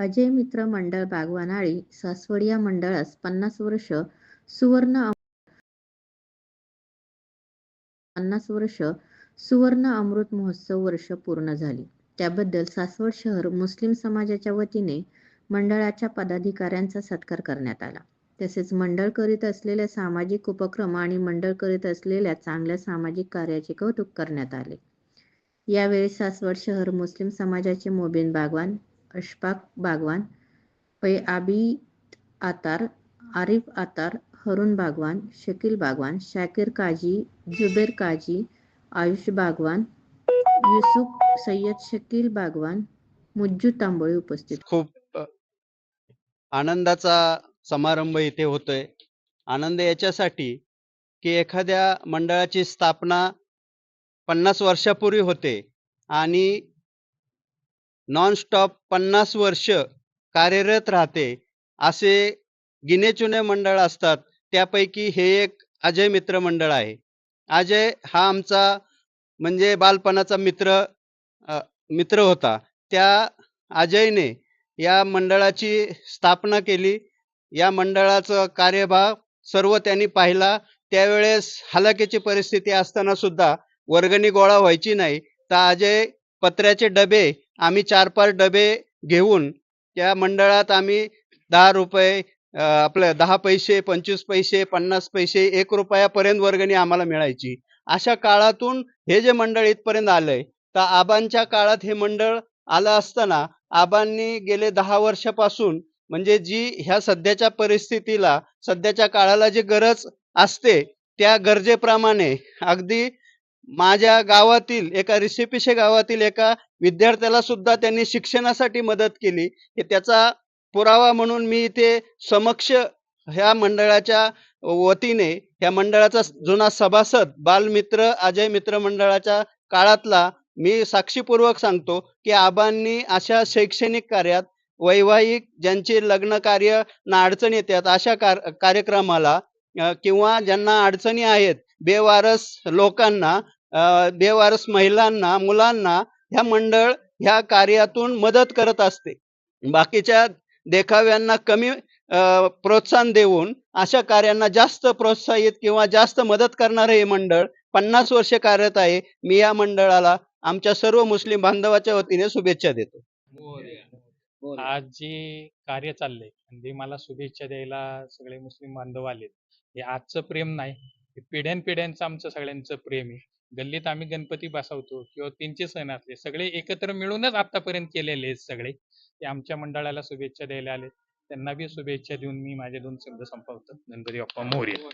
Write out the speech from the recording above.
अजय मित्र मंडळ बागवानाळी सासवड या मंडळास पन्नास वर्ष सुवर्ण पन्नास वर्ष सुवर्ण अमृत महोत्सव वर्ष पूर्ण झाली. त्याबद्दल सासवड शहर मुस्लिम समाजाच्या वतीने मंडळाच्या पदाधिकाऱ्यांचा सत्कार करण्यात आला. तसेच मंडळ करीत असलेल्या सामाजिक उपक्रम आणि मंडळ करीत असलेल्या चांगल्या सामाजिक कार्याचे कौतुक करण्यात आले. यावेळी सासवड शहर मुस्लिम समाजाचे मोबीन बागवान अशफाक बागवान पै आबी आतार आरिफ आतार हरुण बागवान शकील बागवान शाकिर काजी जुबेर काजी आयुष बागवान युसुफ सय्यद शकील बागवान मुज्जू तांबोळे उपस्थित खूप आनंदाचा समारंभ इथे होतोय. आनंद याच्यासाठी की एखाद्या मंडळाची स्थापना पन्नास वर्षापूर्वी होते आणि नॉनस्टॉप पन्नास वर्ष कार्यरत राहते. असे गिनेचुने मंडळ असतात. त्यापैकी हे एक अजय मित्र मंडळ आहे. अजय हा आमचा म्हणजे बालपणाचा मित्र मित्र होता. त्या अजयने या मंडळाची स्थापना केली. या मंडळाचा कार्यभाग सर्व त्यांनी पाहिला. त्यावेळेस हलाखीची परिस्थिती असताना सुद्धा वर्गणी गोळा व्हायची नाही. तर अजय पत्र्याचे डबे आम्ही चार पाच डबे घेऊन त्या मंडळात आम्ही दहा रुपये आपलं दहा पैसे पंचवीस पैसे पन्नास पैसे एक रुपयापर्यंत वर्गणी आम्हाला मिळायची. अशा काळातून हे जे मंडळ इथपर्यंत आलंय तर आबांच्या काळात हे मंडळ आलं असताना आबांनी गेले दहा वर्षापासून म्हणजे जी ह्या सध्याच्या परिस्थितीला सध्याच्या काळाला जी गरज असते त्या गरजेप्रमाणे अगदी माझ्या गावातील एका रिसिपिशे गावातील एका विद्यार्थ्याला सुद्धा त्यांनी शिक्षणासाठी मदत केली. हे त्याचा पुरावा म्हणून मी इथे समक्ष ह्या मंडळाच्या वतीने ह्या मंडळाचा जुना सभासद बालमित्र अजय मित्र मंडळाच्या काळातला मी साक्षीपूर्वक सांगतो की आबांनी अशा शैक्षणिक कार्यात वैवाहिक ज्यांचे लग्न कार्य ना अडचणी येतात अशा कार कार्यक्रमाला किंवा ज्यांना अडचणी आहेत बेवारस लोकांना बेवारस महिलांना मुलांना ह्या मंडळ ह्या कार्यातून मदत करत असते. बाकीच्या देखाव्यांना कमी अ, प्रोत्साहन देऊन अशा कार्यांना जास्त प्रोत्साहित किंवा जास्त मदत करणारे हे मंडळ पन्नास वर्ष कार्यरत आहे. मी या मंडळाला आमच्या सर्व मुस्लिम बांधवाच्या वतीने शुभेच्छा देतो. आज जे कार्य चाललंय आणि जे मला शुभेच्छा द्यायला सगळे मुस्लिम बांधव आलेत. हे आजचं प्रेम नाही हे पिढ्यानपिढ्यांचं आमचं सगळ्यांचं प्रेम आहे. गल्लीत आम्ही गणपती बसवतो किंवा त्यांचे सण असले सगळे एकत्र मिळूनच आतापर्यंत केलेले आहेत सगळे. ते आमच्या मंडळाला शुभेच्छा द्यायला आले त्यांना बी शुभेच्छा देऊन मी माझे दोन शब्द संपवतो. गणपती बाप्पा मोरया.